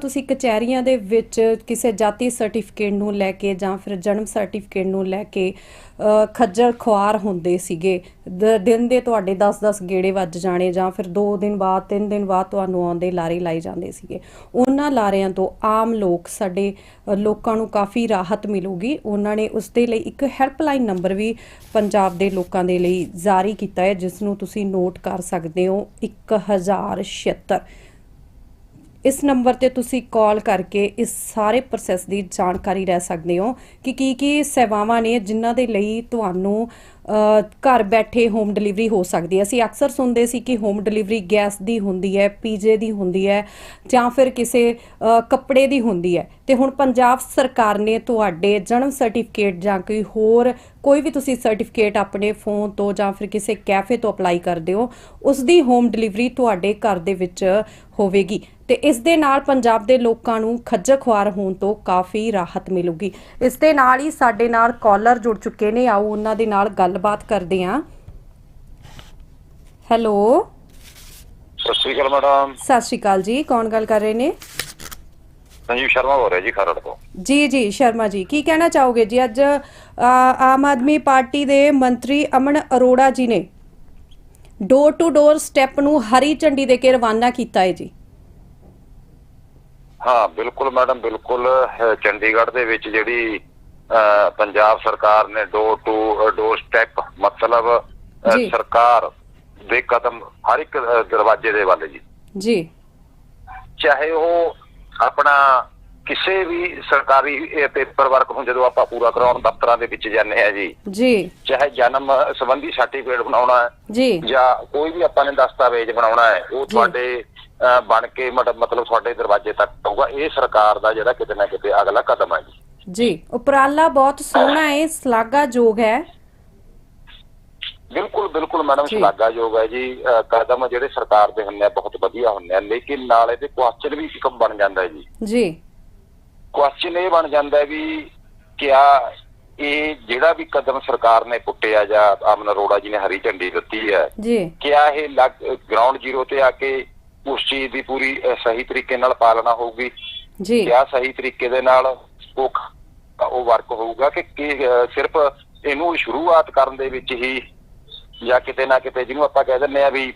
ਤੁਸੀਂ ਕਚਹਿਰੀਆਂ ਦੇ ਵਿੱਚ ਕਿਸੇ ਜਾਤੀ ਸਰਟੀਫਿਕੇਟ ਨੂੰ ਲੈ ਕੇ ਜਾਂ ਫਿਰ ਜਨਮ ਸਰਟੀਫਿਕੇਟ ਨੂੰ ਲੈ ਕੇ ਖੱਜਲ ਖੁਆਰ ਹੁੰਦੇ ਸੀਗੇ। ਦਿਨ ਦੇ ਤੁਹਾਡੇ 10-10 ਗੇੜੇ ਵੱਜ ਜਾਣੇ ਜਾਂ ਫਿਰ 2 ਦਿਨ ਬਾਅਦ 3 ਦਿਨ ਬਾਅਦ ਤੁਹਾਨੂੰ ਆਉਂਦੇ ਲਾਰੇ ਲਾਈ ਜਾਂਦੇ ਸੀਗੇ। ਉਹਨਾਂ ਲਾਰਿਆਂ ਤੋਂ ਆਮ ਲੋਕ ਸਾਡੇ ਲੋਕਾਂ ਨੂੰ ਕਾਫੀ ਰਾਹਤ ਮਿਲੂਗੀ। ਉਹਨਾਂ ਨੇ ਉਸ ਦੇ ਲਈ ਇੱਕ ਹੈਲਪਲਾਈਨ ਨੰਬਰ ਵੀ ਪੰਜਾਬ ਦੇ ਲੋਕਾਂ ਦੇ ਲਈ ਜਾਰੀ ਕੀਤਾ ਹੈ, ਜਿਸ ਨੂੰ ਤੁਸੀਂ ਨੋਟ ਕਰ ਸਕਦੇ ਹੋ। 1076 ਇਸ ਨੰਬਰ ਤੇ ਤੁਸੀਂ ਕਾਲ ਕਰਕੇ ਇਸ ਸਾਰੇ ਪ੍ਰੋਸੈਸ ਦੀ ਜਾਣਕਾਰੀ ਲੈ ਸਕਦੇ ਹੋ ਕਿ ਕੀ ਕੀ ਸੇਵਾਵਾਂ ਨੇ ਜਿਨ੍ਹਾਂ ਦੇ ਲਈ ਤੁਹਾਨੂੰ ਘਰ ਬੈਠੇ ਹੋਮ ਡਿਲੀਵਰੀ ਹੋ ਸਕਦੀ ਹੈ। ਅਸੀਂ ਅਕਸਰ ਸੁਣਦੇ ਸੀ ਕਿ ਹੋਮ ਡਿਲੀਵਰੀ ਗੈਸ ਦੀ ਹੁੰਦੀ ਹੈ ਪੀਜੇ ਦੀ ਹੁੰਦੀ ਹੈ ਜਾਂ ਫਿਰ ਕਿਸੇ ਕੱਪੜੇ ਦੀ ਹੁੰਦੀ ਹੈ। ਤੇ ਹੁਣ ਪੰਜਾਬ ਸਰਕਾਰ ਨੇ ਤੁਹਾਡੇ ਜਨਮ ਸਰਟੀਫਿਕੇਟ ਜਾਂ ਕੋਈ ਹੋਰ ਕੋਈ ਵੀ ਤੁਸੀਂ ਸਰਟੀਫਿਕੇਟ ਆਪਣੇ ਫੋਨ ਤੋਂ ਜਾਂ ਫਿਰ ਕਿਸੇ ਕੈਫੇ ਤੋਂ ਅਪਲਾਈ ਕਰਦੇ ਹੋ ਉਸ ਦੀ ਹੋਮ ਡਿਲੀਵਰੀ ਤੁਹਾਡੇ ਘਰ ਦੇ ਵਿੱਚ ਹੋਵੇਗੀ ਤੇ ਇਸ ਦੇ ਨਾਲ ਪੰਜਾਬ ਦੇ ਲੋਕਾਂ ਨੂੰ ਖੱਜਲ ਖੁਆਰ ਹੋਣ ਤੋਂ ਕਾਫੀ ਰਾਹਤ ਮਿਲੂਗੀ। ਇਸ ਦੇ ਨਾਲ ਹੀ ਸਾਡੇ ਨਾਲ ਕਾਲਰ ਜੁੜ ਚੁੱਕੇ ਨੇ ਆਓ ਉਹਨਾਂ ਦੇ ਨਾਲ ਗੱਲਬਾਤ ਕਰਦੇ ਹਾਂ। ਹੈਲੋ। ਸਤਿ ਸ਼੍ਰੀ ਅਕਾਲ ਮੈਡਮ। ਸਤਿ ਸ਼੍ਰੀ ਅਕਾਲ ਜੀ ਕੌਣ ਗੱਲ ਕਰ ਰਹੇ ਨੇ? ਸੰਜੀਵ ਸ਼ਰਮਾ ਹੋ ਰਿਹਾ ਜੀ ਖਰੜ ਤੋਂ। ਜੀ ਜੀ ਸ਼ਰਮਾ ਜੀ ਕੀ ਕਹਿਣਾ ਚਾਹੋਗੇ ਜੀ? ਅੱਜ ਆਮ ਆਦਮੀ ਪਾਰਟੀ ਦੇ ਮੰਤਰੀ ਅਮਨ ਅਰੋੜਾ ਜੀ ਨੇ ਡੋਰ ਟੂ ਡੋਰ ਸਟੈਪ ਨੂੰ ਹਰੀ ਝੰਡੀ ਦੇ ਕੇ ਰਵਾਨਾ ਕੀਤਾ ਹੈ ਜੀ। ਹਾਂ ਬਿਲਕੁਲ ਮੈਡਮ ਬਿਲਕੁਲ ਅਹ, ਚੰਡੀਗੜ੍ਹ ਦੇ ਵਿੱਚ ਜਿਹੜੀ ਅਹ, ਪੰਜਾਬ ਸਰਕਾਰ ਨੇ ਡੋਰ ਟੂ ਡੋਰ ਸਟੈਪ ਮਤਲਬ ਅਹ, ਜੀ। ਸਰਕਾਰ ਸਰਕਾਰ ਦੇ ਕਦਮ ਹਰ ਇੱਕ ਅਹ, ਦਰਵਾਜ਼ੇ ਦੇ ਵੱਲ ਜੀ। ਜੀ। ਚਾਹੇ ਉਹ ਆਪਣਾ ਕਿਸੇ ਵੀ ਸਰਕਾਰੀ ਪੇਪਰ ਵਰਕ ਨੂੰ ਜਦੋਂ ਆਪਾਂ ਪੂਰਾ ਕਰਾਉਣ ਦਫ਼ਤਰਾਂ ਦੇ ਵਿੱਚ ਜਾਂਦੇ ਆ ਜੀ ਜੀ। ਚਾਹੇ ਜਨਮ ਸੰਬੰਧੀ ਸਰਟੀਫਿਕੇਟ ਬਣਾਉਣਾ ਹੈ ਜੀ। ਜਾਂ ਕੋਈ ਵੀ ਆਪਾਂ ਨੇ ਦਸਤਾਵੇਜ਼ ਬਣਾਉਣਾ ਹੈ ਉਹ। ਤੁਹਾਡੇ ਬਣ ਕੇ ਮਤ- ਮਤਲਬ ਤੁਹਾਡੇ ਦਰਵਾਜ਼ੇ ਤੱਕ ਆਊਗਾ ਇਹ ਸਰਕਾਰ ਦਾ ਜਿਹੜਾ ਕਿਤੇ ਨਾ ਕਿਤੇ ਅਗਲਾ ਕਦਮ ਹੈ ਜੀ। ਜੀ ਉਪਰਾਲਾ ਬਹੁਤ ਸੋਹਣਾ ਹੈ ਸ਼ਲਾਘਾਯੋਗ ਹੈ। ਬਿਲਕੁਲ ਬਿਲਕੁਲ ਮੈਡਮ। ਸ਼ਲਾਘਾਯੋਗ ਹੈ ਜੀ। ਕਦਮ ਜਿਹੜੇ ਸਰਕਾਰ ਦੇ ਹੁੰਦੇ ਆ ਬਹੁਤ ਵਧੀਆ ਹੁੰਦੇ ਆ। ਲੇਕਿਨ ਨਾਲ ਇਹਦੇ ਕੁਐਸਚਨ ਵੀ ਇੱਕ ਬਣ ਜਾਂਦਾ ਹੈ ਜੀ। ਜੀ। ਕੁਐਸਚਨ ਇਹ ਬਣ ਜਾਂਦਾ ਹੈ ਵੀ ਕਿਆ ਇਹ ਜਿਹੜਾ ਵੀ ਕਦਮ ਸਰਕਾਰ ਨੇ ਪੁੱਟਿਆ ਜਾਂ ਅਮਨ ਅਰੋੜਾ ਜੀ ਨੇ ਹਰੀ ਝੰਡੀ ਦਿੱਤੀ ਹੈ ਜੀ। ਕਿਆ ਇਹ ਗਰਾਊਂਡ ਜ਼ੀਰੋ ਤੇ ਆ ਕੇ ਉਸ ਚੀਜ਼ ਦੀ ਪੂਰੀ ਸਹੀ ਤਰੀਕੇ ਨਾਲ ਪਾਲਣਾ ਹੋਊਗੀ? ਜੀ। ਕਿਆ ਸਹੀ ਤਰੀਕੇ ਦੇ ਨਾਲ ਉਹ ਵਰਕ ਹੋਊਗਾ ਕਿ ਸਿਰਫ ਇਹਨੂੰ ਸ਼ੁਰੂਆਤ ਕਰਨ ਦੇ ਵਿੱਚ ਹੀ ਜਾਂ ਕਿਤੇ ਨਾ ਕਿਤੇ ਜਿਹਨੂੰ ਆਪਾਂ ਕਹਿ ਦਿੰਦੇ ਆ ਵੀ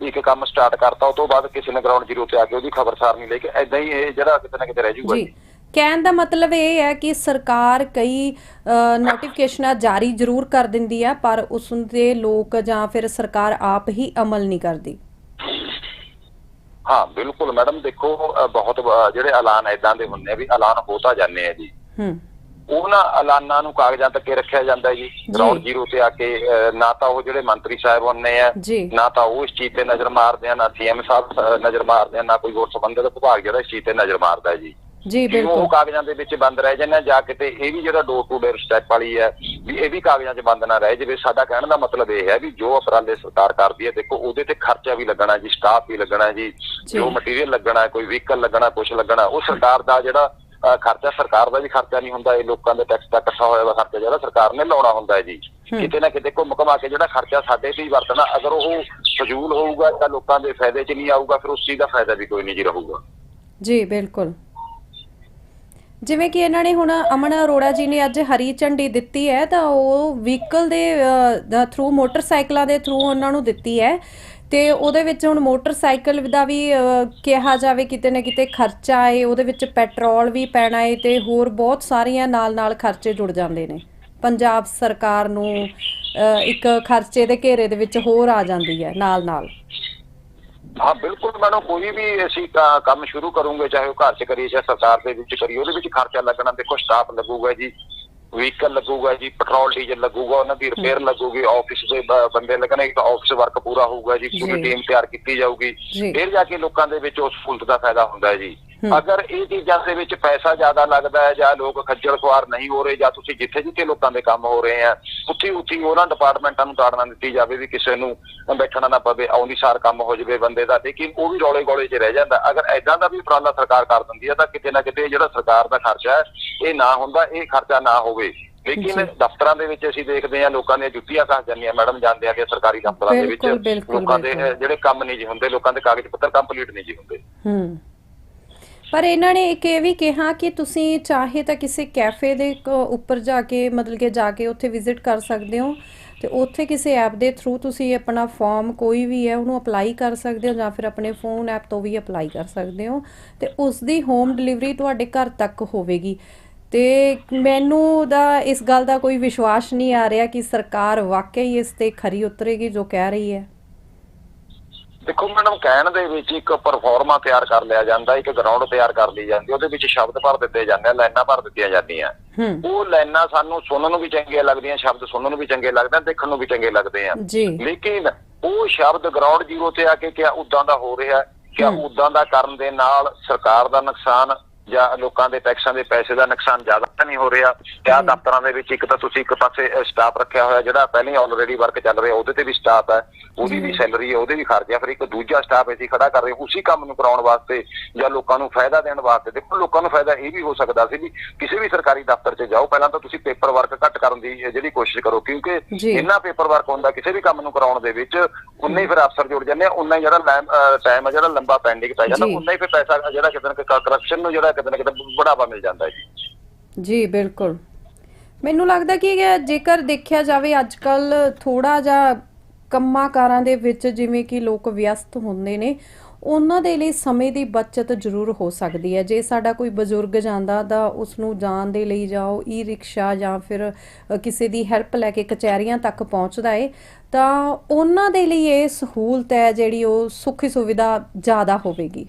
ਇੱਕ ਕੰਮ ਸਟਾਰਟ ਕਰਤਾ ਉਹ ਤੋਂ ਬਾਅਦ ਕਿਸੇ ਨੇ ਗਰਾਊਂਡ ਜ਼ੀਰੋ ਤੇ ਆ ਕੇ ਉਹਦੀ ਖਬਰਸਾਰ ਨਹੀਂ ਲੈ ਕੇ ਐਦਾਂ ਹੀ ਇਹ ਜਿਹੜਾ ਕਿਤੇ ਨਾ ਕਿਤੇ ਰਹਿ ਜਾਊਗਾ। ਜੀ ਕਹਿਣ ਦਾ ਮਤਲਬ ਇਹ ਹੈ ਕਿ ਸਰਕਾਰ ਕਈ ਨੋਟੀਫਿਕੇਸ਼ਨਾਂ ਜਾਰੀ ਜ਼ਰੂਰ ਕਰ ਦਿੰਦੀ ਹੈ ਪਰ ਉਸ ਦੇ ਲੋਕ ਜਾਂ ਫਿਰ ਸਰਕਾਰ ਆਪ ਹੀ ਅਮਲ ਨਹੀਂ ਕਰਦੀ। ਹਾਂ ਬਿਲਕੁਲ ਮੈਡਮ ਦੇਖੋ ਬਹੁਤ ਜਿਹੜੇ ਐਲਾਨ ਐਦਾਂ ਦੇ ਹੁੰਦੇ ਆ ਵੀ ਐਲਾਨ ਹੋ ਤਾਂ ਜਾਂਦੇ ਆ ਜੀ। ਹੂੰ। ਉਹਨਾਂ ਐਲਾਨਾਂ ਨੂੰ ਕਾਗਜ਼ਾਂ ਤੱਕ ਰੱਖਿਆ ਜਾਂਦਾ ਜੀ। ਗਰਾਊਂਡ ਜ਼ੀਰੋ ਤੇ ਆ ਕੇ ਨਾ ਤਾਂ ਉਹ ਜਿਹੜੇ ਮੰਤਰੀ ਸਾਹਿਬ ਹੁੰਦੇ ਆ ਨਾ ਤਾਂ ਉਹ ਇਸ ਚੀਜ਼ ਤੇ ਨਜ਼ਰ ਮਾਰਦੇ ਆ ਨਾ ਸੀਐਮ ਸਾਹਿਬ ਨਜ਼ਰ ਮਾਰਦੇ ਆ ਨਾ ਕੋਈ ਹੋਰ ਸੰਬੰਧਿਤ ਵਿਭਾਗ ਜਿਹੜਾ ਇਸ ਚੀਜ਼ ਤੇ ਨਜ਼ਰ ਮਾਰਦਾ ਜੀ। ਜੀ ਕਿਉਂ ਉਹ ਬਿਲਕੁਲ। ਕਾਗਜ਼ਾਂ ਦੇ ਵਿੱਚ ਬੰਦ ਰਹਿ ਜਾਂਦੇ ਜਾਂ ਕਿਤੇ ਇਹ ਵੀ ਜਿਹੜਾ ਡੋਰ ਟੂ ਡੋਰ ਸਟੈਪ ਵਾਲੀ ਹੈ ਵੀ ਇਹ ਵੀ ਕਾਗਜ਼ਾਂ 'ਚ ਬੰਦ ਨਾ ਰਹਿ ਜਾਵੇ। ਸਾਡਾ ਕਹਿਣ ਦਾ ਮਤਲਬ ਇਹ ਹੈ ਵੀ ਜੋ ਉਪਰਾਲੇ ਸਰਕਾਰ ਕਰਦੀ ਹੈ ਦੇਖੋ ਉਹਦੇ ਤੇ ਖਰਚਾ ਵੀ ਲੱਗਣਾ ਜੀ ਸਟਾਫ ਵੀ ਲੱਗਣਾ ਜੀ ਜੀ। ਮਟੀਰੀਅਲ ਲੱਗਣਾ ਕੋਈ ਵਹੀਕਲ ਲੱਗਣਾ ਕੁਝ ਲੱਗਣਾ ਉਹ ਸਰਕਾਰ ਦਾ ਜਿਹੜਾ ਖਰਚਾ ਸਰਕਾਰ ਦਾ ਵੀ ਖਰਚਾ ਨਹੀਂ ਹੁੰਦਾ ਇਹ ਲੋਕਾਂ ਦੇ ਟੈਕਸ ਦਾ ਇਕੱਠਾ ਹੋਇਆ ਵਾ ਖਰਚਾ ਜਿਹੜਾ ਸਰਕਾਰ ਨੇ ਲਾਉਣਾ ਹੁੰਦਾ ਹੈ ਜੀ। ਕਿਤੇ ਨਾ ਕਿਤੇ ਘੁੰਮ ਘਮਾ ਕੇ ਜਿਹੜਾ ਖਰਚਾ ਸਾਡੇ ਤੇ ਹੀ ਵਰਤਣਾ ਅਗਰ ਉਹ ਫਜ਼ੂਲ ਹੋਊਗਾ ਤਾਂ ਲੋਕਾਂ ਦੇ ਫਾਇਦੇ 'ਚ ਨਹੀਂ ਆਊਗਾ ਫਿਰ ਉਸ ਚੀਜ਼ ਦਾ ਫਾਇਦਾ ਵੀ ਕੋਈ ਨਹੀਂ ਜੀ ਰਹੂਗਾ। ਜੀ ਬਿਲਕੁਲ। ਜਿਵੇਂ ਕਿ ਇਹਨਾਂ ਨੇ ਹੁਣ ਅਮਨ ਅਰੋੜਾ ਜੀ ਨੇ ਅੱਜ ਹਰੀ ਝੰਡੀ ਦਿੱਤੀ ਹੈ ਤਾਂ ਉਹ ਵਹੀਕਲ ਦੇ ਥਰੂ ਮੋਟਰਸਾਈਕਲਾਂ ਦੇ ਥਰੂ ਉਹਨਾਂ ਨੂੰ ਦਿੱਤੀ ਹੈ। ਤੇ ਉਹਦੇ ਵਿੱਚ ਹੁਣ ਮੋਟਰਸਾਈਕਲ ਦਾ ਵੀ ਕਿਹਾ ਜਾਵੇ ਕਿਤੇ ਨਾ ਕਿਤੇ ਖਰਚਾ ਹੈ ਉਹਦੇ ਵਿੱਚ ਪੈਟਰੋਲ ਵੀ ਪੈਣਾ ਹੈ ਤੇ ਹੋਰ ਬਹੁਤ ਸਾਰੀਆਂ ਨਾਲ-ਨਾਲ ਖਰਚੇ ਜੁੜ ਜਾਂਦੇ ਨੇ। ਪੰਜਾਬ ਸਰਕਾਰ ਨੂੰ ਇੱਕ ਖਰਚੇ ਦੇ ਘੇਰੇ ਦੇ ਵਿੱਚ ਹੋਰ ਆ ਜਾਂਦੀ ਹੈ, ਨਾਲ-ਨਾਲ। ਹਾਂ, ਬਿਲਕੁਲ ਮੈਡਮ, ਕੋਈ ਵੀ ਅਸੀਂ ਕੰਮ ਸ਼ੁਰੂ ਕਰੂਗੇ, ਚਾਹੇ ਉਹ ਘਰ 'ਚ ਕਰੀਏ, ਚਾਹੇ ਸਰਕਾਰ ਦੇ ਵਿੱਚ ਕਰੀਏ, ਉਹਦੇ ਵਿੱਚ ਖਰਚਾ ਲੱਗਣਾ ਦੇਖੋ, ਸਟਾਫ ਲੱਗੂਗਾ ਜੀ। ਵਹੀਕਲ ਲੱਗੂਗਾ ਜੀ ਪੈਟਰੋਲ ਡੀਜ਼ਲ ਲੱਗੂਗਾ ਉਹਨਾਂ ਦੀ ਰਿਪੇਅਰ ਲੱਗੂਗੀ ਆਫਿਸ ਦੇ ਬੰਦੇ ਲੱਗਣੇ ਤਾਂ ਆਫਿਸ ਵਰਕ ਪੂਰਾ ਹੋਊਗਾ ਜੀ ਪੂਰੀ। ਟੀਮ ਤਿਆਰ ਕੀਤੀ ਜਾਊਗੀ। ਫਿਰ ਜਾ ਕੇ ਲੋਕਾਂ ਦੇ ਵਿੱਚ ਉਸ ਸਹੂਲਤ ਦਾ ਫਾਇਦਾ ਹੁੰਦਾ ਹੈ ਜੀ। ਅਗਰ ਇਹ ਚੀਜ਼ਾਂ ਦੇ ਵਿੱਚ ਪੈਸਾ ਜ਼ਿਆਦਾ ਲੱਗਦਾ ਹੈ ਜਾਂ ਲੋਕ ਖੱਜਲ ਖੁਆਰ ਨਹੀਂ ਹੋ ਰਹੇ ਜਾਂ ਤੁਸੀਂ ਜਿੱਥੇ ਜਿੱਥੇ ਲੋਕਾਂ ਦੇ ਕੰਮ ਹੋ ਰਹੇ ਆ ਉੱਥੇ ਉੱਥੇ ਉਹਨਾਂ ਡਿਪਾਰਟਮੈਂਟਾਂ ਨੂੰ ਤਾੜਨਾ ਦਿੱਤੀ ਜਾਵੇ ਵੀ ਕਿਸੇ ਨੂੰ ਬੈਠਣਾ ਨਾ ਪਵੇ ਆਉਂਦੀ ਸਾਰ ਕੰਮ ਹੋ ਜਾਵੇ ਬੰਦੇ ਦਾ ਲੇਕਿਨ ਉਹ ਵੀ ਰੌਲੇ ਗੋਲੇ 'ਚ ਰਹਿ ਜਾਂਦਾ। ਅਗਰ ਐਦਾਂ ਦਾ ਵੀ ਉਪਰਾਲਾ ਸਰਕਾਰ ਕਰ ਦਿੰਦੀ ਹੈ ਤਾਂ ਕਿਤੇ ਨਾ ਕਿਤੇ ਜਿਹੜਾ ਸਰਕਾਰ ਦਾ ਖਰਚਾ ਹੈ ਇਹ ਨਾ ਹੁੰਦਾ ਇਹ ਖਰਚਾ ਨਾ ਹੋਵੇ। ਲੇਕਿਨ। ਦਫ਼ਤਰਾਂ ਦੇ ਵਿੱਚ ਅਸੀਂ ਦੇਖਦੇ ਹਾਂ ਲੋਕਾਂ ਦੀਆਂ ਜੁੱਤੀਆਂ ਕੱਸ ਜਾਂਦੀਆਂ ਮੈਡਮ ਜਾਂਦੇ ਆ ਕਿ ਸਰਕਾਰੀ ਦਫ਼ਤਰਾਂ ਦੇ ਵਿੱਚ ਲੋਕਾਂ ਦੇ ਜਿਹੜੇ ਕੰਮ ਨਹੀਂ ਜੀ ਹੁੰਦੇ ਲੋਕਾਂ ਦੇ ਕਾਗਜ਼ ਪੱਤਰ ਕੰਪਲੀਟ ਨਹੀਂ ਜੀ ਹੁੰਦੇ। ਹੂੰ। ਪਰ ਇਹਨਾਂ ਨੇ ਇੱਕ ਇਹ ਵੀ ਕਿਹਾ ਕਿ ਤੁਸੀਂ ਚਾਹੇ ਤਾਂ ਕਿਸੇ ਕੈਫੇ ਦੇ ਕ- ਉੱਪਰ ਜਾ ਕੇ, ਮਤਲਬ ਕਿ ਜਾ ਕੇ ਉੱਥੇ ਵਿਜ਼ਿਟ ਕਰ ਸਕਦੇ ਹੋ ਤੇ ਉੱਥੇ ਕਿਸੇ ਐਪ ਦੇ ਥਰੂ ਤੁਸੀਂ ਆਪਣਾ ਫਾਰਮ ਕੋਈ ਵੀ ਹੈ ਉਹਨੂੰ ਅਪਲਾਈ ਕਰ ਸਕਦੇ ਹੋ ਜਾਂ ਫਿਰ ਆਪਣੇ ਫੋਨ ਐਪ ਤੋਂ ਵੀ ਅਪਲਾਈ ਕਰ ਸਕਦੇ ਹੋ ਤੇ ਉਸ ਦੀ ਹੋਮ ਡਿਲੀਵਰੀ ਤੁਹਾਡੇ ਘਰ ਤੱਕ ਹੋਵੇਗੀ। ਤੇ ਮੈਨੂੰ ਦਾ ਇਸ ਗੱਲ ਦਾ ਕੋਈ ਵਿਸ਼ਵਾਸ ਨਹੀਂ ਆ ਰਿਹਾ ਕਿ ਸਰਕਾਰ ਵਾਕਈ ਇਸ ਤੇ ਖਰੀ ਉਤਰੇਗੀ ਜੋ ਕਹਿ ਰਹੀ ਹੈ। ਦੇਖੋ ਮੈਡਮ ਕਹਿਣ ਦੇ ਵਿੱਚ ਇੱਕ ਪਰਫਾਰਮਾ ਤਿਆਰ ਕਰ ਲਿਆ ਜਾਂਦਾ ਇੱਕ ਗਰਾਊਂਡ ਤਿਆਰ ਕਰ ਲਈ ਜਾਂਦੀ ਉਹਦੇ ਵਿੱਚ ਸ਼ਬਦ ਭਰ ਦਿੱਤੇ ਜਾਂਦੇ ਆ ਲਾਈਨਾਂ ਭਰ ਦਿੱਤੀਆਂ ਜਾਂਦੀਆਂ। ਉਹ ਲਾਈਨਾਂ ਸਾਨੂੰ ਸੁਣਨ ਨੂੰ ਵੀ ਚੰਗੀਆਂ ਲੱਗਦੀਆਂ ਸ਼ਬਦ ਸੁਣਨ ਨੂੰ ਵੀ ਚੰਗੇ ਲੱਗਦੇ ਆ ਦੇਖਣ ਨੂੰ ਵੀ ਚੰਗੇ ਲੱਗਦੇ ਆ। ਲੇਕਿਨ ਉਹ ਸ਼ਬਦ ਗਰਾਊਂਡ ਜ਼ੀਰੋ ਤੇ ਆ ਕੇ ਕਿਆ ਉਦਾਂ ਦਾ ਹੋ ਰਿਹਾ ਕਿਆ। ਉਦਾਂ ਦਾ ਕਰਨ ਦੇ ਨਾਲ ਸਰਕਾਰ ਦਾ ਨੁਕਸਾਨ ਜਾਂ ਲੋਕਾਂ ਦੇ ਟੈਕਸਾਂ ਦੇ ਪੈਸੇ ਦਾ ਨੁਕਸਾਨ ਜ਼ਿਆਦਾ ਤਾਂ ਨਹੀਂ ਹੋ ਰਿਹਾ ਕਿਆ ਹਮ। ਦਫ਼ਤਰਾਂ ਦੇ ਵਿੱਚ ਇੱਕ ਤਾਂ ਤੁਸੀਂ ਇੱਕ ਪਾਸੇ ਸਟਾਫ ਰੱਖਿਆ ਹੋਇਆ ਜਿਹੜਾ ਪਹਿਲਾਂ ਹੀ ਆਲਰੇਡੀ ਵਰਕ ਚੱਲ ਰਿਹਾ ਉਹਦੇ ਤੇ ਵੀ ਸਟਾਫ ਹੈ ਉਹਦੀ ਵੀ ਜੀ। ਸੈਲਰੀ ਹੈ ਉਹਦੇ ਵੀ ਖਰਚਾ ਫਿਰ ਇੱਕ ਦੂਜਾ ਸਟਾਫ ਅਸੀਂ ਖੜਾ ਕਰ ਰਹੇ ਉਸੇ ਕੰਮ ਨੂੰ ਕਰਾਉਣ ਵਾਸਤੇ ਜਾਂ ਲੋਕਾਂ ਨੂੰ ਫਾਇਦਾ ਦੇਣ ਵਾਸਤੇ ਦੇਖੋ ਲੋਕਾਂ ਨੂੰ ਫਾਇਦਾ ਇਹ ਵੀ ਹੋ ਸਕਦਾ ਸੀ ਵੀ ਕਿਸੇ ਵੀ ਸਰਕਾਰੀ ਦਫ਼ਤਰ 'ਚ ਜਾਓ ਪਹਿਲਾਂ ਤਾਂ ਤੁਸੀਂ ਪੇਪਰ ਵਰਕ ਘੱਟ ਕਰਨ ਦੀ ਜਿਹੜੀ ਕੋਸ਼ਿਸ਼ ਕਰੋ ਕਿਉਂਕਿ ਜੀ। ਇੰਨਾ ਪੇਪਰ ਵਰਕ ਹੁੰਦਾ ਕਿਸੇ ਵੀ ਕੰਮ ਨੂੰ ਕਰਾਉਣ ਦੇ ਵਿੱਚ ਉਨਾ ਹੀ ਫਿਰ ਅਫਸਰ ਜੁੜ ਜਾਂਦੇ ਆ ਉਨਾ ਹੀ ਜਿਹੜਾ ਟਾਈਮ ਆ ਜਿਹੜਾ ਲੰਬਾ ਪੈਂਡਿੰਗ ਪੈ ਜਾਂਦਾ ਜੀ। ਉਨਾ ਹੀ ਫਿਰ ਪੈਸਾ ਜਿਹੜਾ ਕਿਤੇ ਨਾ ਕਰਪਸ਼ਨ ਨੂੰ ਜਿਹੜਾ ਕਿਤੇ ਨਾ ਕਿਤੇ ਬੜਾਵਾ ਮਿਲ ਜਾਂਦਾ ਹੈ ਜੀ। ਜੀ, ਬਿਲਕੁਲ। ਮੈਨੂੰ ਲੱਗਦਾ ਕਿ ਜੇਕਰ ਦੇਖਿਆ ਜਾਵੇ ਅੱਜ ਕੱਲ ਥੋੜਾ ਜਿਹਾ ਕੰਮਾਂ ਕਾਰਾਂ ਦੇ ਵਿੱਚ ਜਿਵੇਂ ਕਿ ਲੋਕ ਵਿਅਸਤ ਹੁੰਦੇ ਨੇ, ਉਹਨਾਂ ਦੇ ਲਈ ਸਮੇਂ ਦੀ ਬਚਤ ਜ਼ਰੂਰ ਹੋ ਸਕਦੀ ਹੈ। ਜੇ ਸਾਡਾ ਕੋਈ ਬਜ਼ੁਰਗ ਜਾਂਦਾ ਤਾਂ ਉਸ ਨੂੰ ਜਾਣ ਦੇ ਲਈ ਜਾਓ ਈ ਰਿਕਸ਼ਾ ਜਾਂ ਫਿਰ ਕਿਸੇ ਦੀ ਹੈਲਪ ਲੈ ਕੇ ਕਚਹਿਰੀਆਂ ਤੱਕ ਪਹੁੰਚਦਾ ਏ, ਤਾਂ ਉਹਨਾਂ ਦੇ ਲਈ ਇਹ ਸਹੂਲਤ ਹੈ ਜਿਹੜੀ ਉਹ ਸੁੱਖ ਸੁਵਿਧਾ ਜ਼ਿਆਦਾ ਹੋਵੇਗੀ।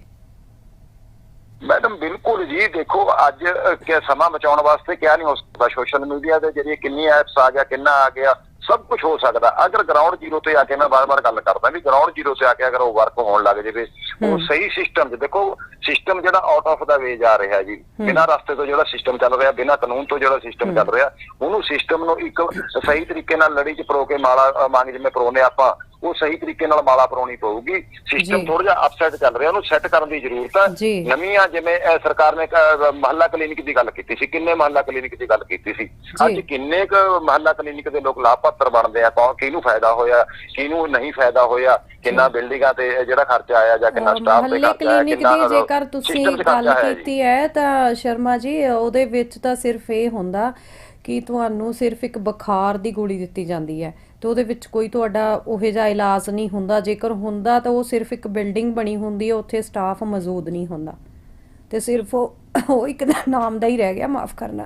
ਮੈਡਮ ਬਿਲਕੁਲ ਜੀ ਦੇਖੋ ਅੱਜ ਕਿ ਸਮਾਂ ਬਚਾਉਣ ਵਾਸਤੇ ਕਿਆ ਨਹੀਂ ਹੋ ਸਕਦਾ ਸੋਸ਼ਲ ਮੀਡੀਆ ਦੇ ਜਰੀਏ ਕਿੰਨੀ ਐਪਸ ਆ ਗਿਆ ਕਿੰਨਾ ਆ ਗਿਆ ਸਭ ਕੁਝ ਹੋ ਸਕਦਾ ਅਗਰ ਗਰਾਊਂਡ ਜ਼ੀਰੋ ਤੇ ਆ ਕੇ ਮੈਂ ਬਾਰ-ਬਾਰ ਗੱਲ ਕਰਦਾ ਵੀ ਗਰਾਊਂਡ ਜ਼ੀਰੋ ਤੇ ਆ ਕੇ ਅਗਰ ਉਹ ਵਰਕ ਹੋਣ ਲੱਗ ਜਾਵੇ ਉਹ। ਸਹੀ ਸਿਸਟਮ 'ਚ ਦੇਖੋ ਸਿਸਟਮ ਜਿਹੜਾ ਆਊਟ ਆਫ ਦਾ ਵੇ ਜਾ ਰਿਹਾ ਜੀ। ਬਿਨਾਂ ਰਸਤੇ ਤੋਂ ਜਿਹੜਾ ਸਿਸਟਮ ਚੱਲ ਰਿਹਾ ਬਿਨਾਂ ਕਾਨੂੰਨ ਤੋਂ ਜਿਹੜਾ ਸਿਸਟਮ ਚੱਲ ਰਿਹਾ ਉਹਨੂੰ ਸਿਸਟਮ ਨੂੰ ਇੱਕ ਸਹੀ ਤਰੀਕੇ ਨਾਲ ਲੜੀ 'ਚ ਪਰੋ ਕੇ ਮਾਲਾ ਮੰਗ ਜਿਵੇਂ ਪਰੋਨੇ ਆਪਾਂ ਉਹ ਸਹੀ ਤਰੀਕੇ ਨਾਲ ਮਾਲਾ ਪਰੋਣੀ ਪਊਗੀ। ਸਿਸਟਮ। ਥੋੜਾ ਜਿਹਾ ਅਪਸੈਟ ਚੱਲ ਰਿਹਾ ਉਹਨੂੰ ਸੈੱਟ ਕਰਨ ਦੀ ਜ਼ਰੂਰਤ ਹੈ। ਨਵੀਆਂ ਜਿਵੇਂ ਸਰਕਾਰ ਨੇ ਮਹੱਲਾ ਕਲੀਨਿਕ ਦੀ ਗੱਲ ਕੀਤੀ ਸੀ। ਕਿੰਨੇ ਮਹੱਲਾ ਕਲੀਨਿਕ ਦੀ ਗੱਲ ਕੀਤੀ ਸੀ? ਅੱਜ ਕਿੰਨੇ ਕੁ ਮਹੱਲਾ ਕਲੀਨਿਕ ਦੇ ਲੋਕ ਲਾਭਪਾਤਰ ਬਣਦੇ ਆ? ਕੌਣ ਕਿਹਨੂੰ ਫਾਇਦਾ ਹੋਇਆ? ਕਿਹਨੂੰ ਨਹੀਂ ਫਾਇਦਾ ਹੋਇਆ? ਕਿੰਨਾ ਬਿਲਡਿੰਗਾਂ ਤੇ ਜਿਹੜਾ ਖਰਚਾ ਆਇਆ ਜਾਂ ਕਿੰਨਾ ਸਟਾਫ ਤੇ ਖਰਚਾ ਆਇਆ ਕਲੀਨਿਕ ਕਿੰਨਾ ਦੀ ਜੇਕਰ ਤੁਸੀਂ ਗੱਲ। ਕੀਤੀ ਹੈ ਤਾਂ ਸ਼ਰਮਾ ਜੀ ਉਹਦੇ ਵਿੱਚ ਤਾਂ ਸਿਰਫ ਇਹ ਹੁੰਦਾ ਕਿ ਤੁਹਾਨੂੰ ਸਿਰਫ ਇੱਕ ਬੁਖਾਰ ਦੀ ਗੋਲੀ ਦਿੱਤੀ ਜਾਂਦੀ ਹੈ। ਤੇ ਉਹਦੇ ਵਿੱਚ ਕੋਈ ਤੁਹਾਡਾ ਉਹੇ ਜਿਹਾ ਇਲਾਜ ਨਹੀਂ ਹੁੰਦਾ। ਜੇਕਰ ਹੁੰਦਾ ਤਾਂ ਉਹ ਸਿਰਫ ਇੱਕ ਬਿਲਡਿੰਗ ਬਣੀ ਹੁੰਦੀ ਹੈ, ਉੱਥੇ ਸਟਾਫ ਮੌਜੂਦ ਨਹੀਂ ਹੁੰਦਾ। ਤੇ ਸਿਰਫ ਉਹ ਇੱਕ ਨਾਮ ਦਾ ਹੀ ਰਹਿ ਗਿਆ, ਮਾਫ ਕਰਨਾ।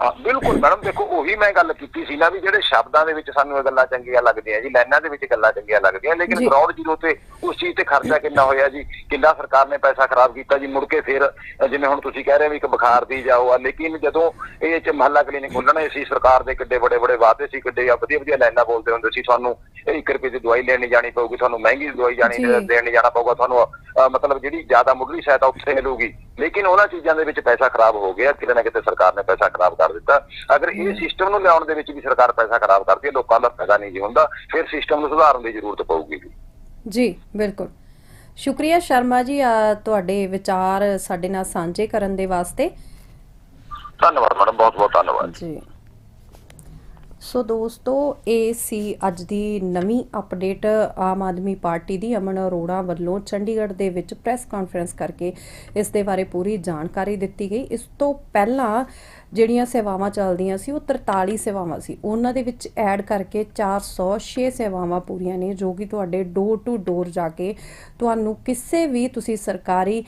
ਹਾਂ ਬਿਲਕੁਲ ਮੈਡਮ ਦੇਖੋ ਉਹੀ ਮੈਂ ਗੱਲ ਕੀਤੀ ਸੀ ਨਾ ਵੀ ਜਿਹੜੇ ਸ਼ਬਦਾਂ ਦੇ ਵਿੱਚ ਸਾਨੂੰ ਇਹ ਗੱਲਾਂ ਚੰਗੀਆਂ ਲੱਗਦੀਆਂ ਜੀ ਲਾਈਨਾਂ ਦੇ ਵਿੱਚ ਗੱਲਾਂ ਚੰਗੀਆਂ ਲੱਗਦੀਆਂ ਲੇਕਿਨ। ਗਰਾਊਂਡ ਜ਼ੀਰੋ ਤੇ ਉਸ ਚੀਜ਼ ਤੇ ਖਰਚਾ ਕਿੰਨਾ ਹੋਇਆ ਜੀ ਕਿੰਨਾ ਸਰਕਾਰ ਨੇ ਪੈਸਾ ਖਰਾਬ ਕੀਤਾ ਜੀ ਮੁੜ ਕੇ ਫਿਰ ਜਿਵੇਂ ਹੁਣ ਤੁਸੀਂ ਕਹਿ ਰਹੇ ਹੋ ਵੀ ਇੱਕ ਬੁਖਾਰ ਦੀ ਜਾਓ ਆ ਲੇਕਿਨ ਜਦੋਂ ਇਹ ਚ ਮਹੱਲਾ ਕਲੀਨਿਕ ਖੋਲਣੇ ਸੀ ਸਰਕਾਰ ਦੇ ਕਿੱਡੇ ਬੜੇ ਬੜੇ ਵਾਅਦੇ ਸੀ ਕਿੱਡੇ ਵਧੀਆ ਵਧੀਆ ਲਾਈਨਾਂ ਬੋਲਦੇ ਹੁੰਦੇ ਸੀ ਤੁਹਾਨੂੰ 1 ਰੁਪਏ ਦੀ ਦਵਾਈ ਲੈਣੀ ਜਾਣੀ ਪਊਗੀ ਤੁਹਾਨੂੰ ਮਹਿੰਗੀ ਦਵਾਈ ਜਾਣੀ। ਦੇਣ ਜਾਣਾ ਪਊਗਾ ਤੁਹਾਨੂੰ ਮਤਲਬ ਜਿਹੜੀ ਜ਼ਿਆਦਾ ਮੁੱਢਲੀ ਸਹਾਇਤਾ ਉੱਥੇ ਮਿਲੂਗੀ ਲੇਕਿਨ ਉਹਨਾਂ ਚੀਜ਼ਾਂ ਦੇ ਵਿੱਚ ਪੈਸਾ ਖਰਾਬ ਹੋ ਗਿਆ ਕਿਤੇ ਨਾ ਕਿਤੇ ਸਰਕਾਰ ਨੇ ਪੈਸਾ ਖਰਾਬ ਕਰ ਦਿੱਤਾ। ਅਗਰ ਇਹ ਸਿਸਟਮ ਨੂੰ ਲਿਆਉਣ ਦੇ ਵਿੱਚ ਵੀ ਸਰਕਾਰ ਪੈਸਾ ਖਰਾਬ ਕਰਦੀ ਹੈ ਲੋਕਾਂ ਦਾ ਫਾਇਦਾ ਨਹੀਂ ਜੀ ਹੁੰਦਾ ਫਿਰ ਸਿਸਟਮ ਨੂੰ ਸੁਧਾਰਨ ਦੀ ਜ਼ਰੂਰਤ ਪਊਗੀ ਜੀ। ਬਿਲਕੁਲ। ਸ਼ੁਕਰੀਆ ਸ਼ਰਮਾ ਜੀ ਤੁਹਾਡੇ ਵਿਚਾਰ ਸਾਡੇ ਨਾਲ ਸਾਂਝੇ ਕਰਨ ਦੇ ਵਾਸਤੇ। ਧੰਨਵਾਦ ਮੈਡਮ ਬਹੁਤ ਬਹੁਤ ਧੰਨਵਾਦ। ਜੀ। ਸੋ ਦੋਸਤੋ, ਇਹ ਸੀ ਅੱਜ ਦੀ ਨਵੀਂ ਅਪਡੇਟ ਆਮ ਆਦਮੀ ਪਾਰਟੀ ਦੀ ਅਮਨ ਅਰੋੜਾ ਵੱਲੋਂ ਚੰਡੀਗੜ੍ਹ ਦੇ ਵਿੱਚ ਪ੍ਰੈਸ ਕਾਨਫਰੰਸ ਕਰਕੇ ਇਸ ਦੇ ਬਾਰੇ ਪੂਰੀ ਜਾਣਕਾਰੀ ਦਿੱਤੀ ਗਈ। ਇਸ ਤੋਂ ਪਹਿਲਾਂ ਜਿਹੜੀਆਂ ਸੇਵਾਵਾਂ ਚੱਲਦੀਆਂ ਸੀ, ਉਹ 43 ਸੇਵਾਵਾਂ ਸੀ। ਉਹਨਾਂ ਦੇ ਵਿੱਚ ਐਡ ਕਰਕੇ 406 ਸੇਵਾਵਾਂ ਪੂਰੀਆਂ ਨੇ, ਜੋ ਕਿ ਤੁਹਾਡੇ ਡੋਰ ਟੂ ਡੋਰ ਜਾ ਕੇ ਤੁਹਾਨੂੰ ਕਿਸੇ ਵੀ ਤੁਸੀਂ ਸਰਕਾਰੀ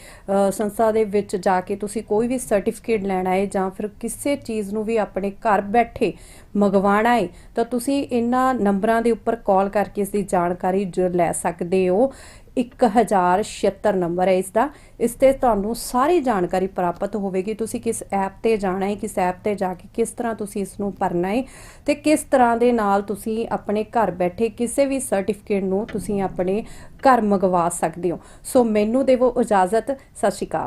ਸੰਸਥਾ ਦੇ ਵਿੱਚ ਜਾ ਕੇ ਤੁਸੀਂ ਕੋਈ ਵੀ ਸਰਟੀਫਿਕੇਟ ਲੈਣਾ ਹੈ ਜਾਂ ਫਿਰ ਕਿਸੇ ਚੀਜ਼ ਨੂੰ ਵੀ ਆਪਣੇ ਘਰ ਬੈਠੇ ਮੰਗਵਾਉਣਾ ਹੈ ਤਾਂ ਤੁਸੀਂ ਇਹਨਾਂ ਨੰਬਰਾਂ ਦੇ ਉੱਪਰ ਕਾਲ ਕਰਕੇ ਇਸ ਦੀ ਜਾਣਕਾਰੀ ਜ- ਲੈ ਸਕਦੇ ਹੋ। 1076 ਨੰਬਰ ਹੈ ਇਸ ਦਾ ਇਸ ਤੇ ਤੁਹਾਨੂੰ ਸਾਰੀ ਜਾਣਕਾਰੀ ਪ੍ਰਾਪਤ ਹੋਵੇਗੀ। ਤੁਸੀਂ ਕਿਸ ਐਪ ਤੇ ਜਾਣਾ ਹੈ, ਕਿਸ ਐਪ ਤੇ ਜਾ ਕੇ ਕਿਸ ਤਰ੍ਹਾਂ ਤੁਸੀਂ ਇਸ ਨੂੰ ਭਰਨਾ ਹੈ ਤੇ ਕਿਸ ਤਰ੍ਹਾਂ ਦੇ ਨਾਲ ਤੁਸੀਂ ਆਪਣੇ ਘਰ ਬੈਠੇ ਕਿਸੇ ਵੀ ਸਰਟੀਫਿਕੇਟ ਨੂੰ ਤੁਸੀਂ ਆਪਣੇ ਘਰ ਮੰਗਵਾ ਸਕਦੇ ਹੋ। ਸੋ ਮੈਨੂੰ ਦੇਵੋ ਇਜਾਜ਼ਤ। ਸਤਿ ਸ਼੍ਰੀ ਅਕਾਲ।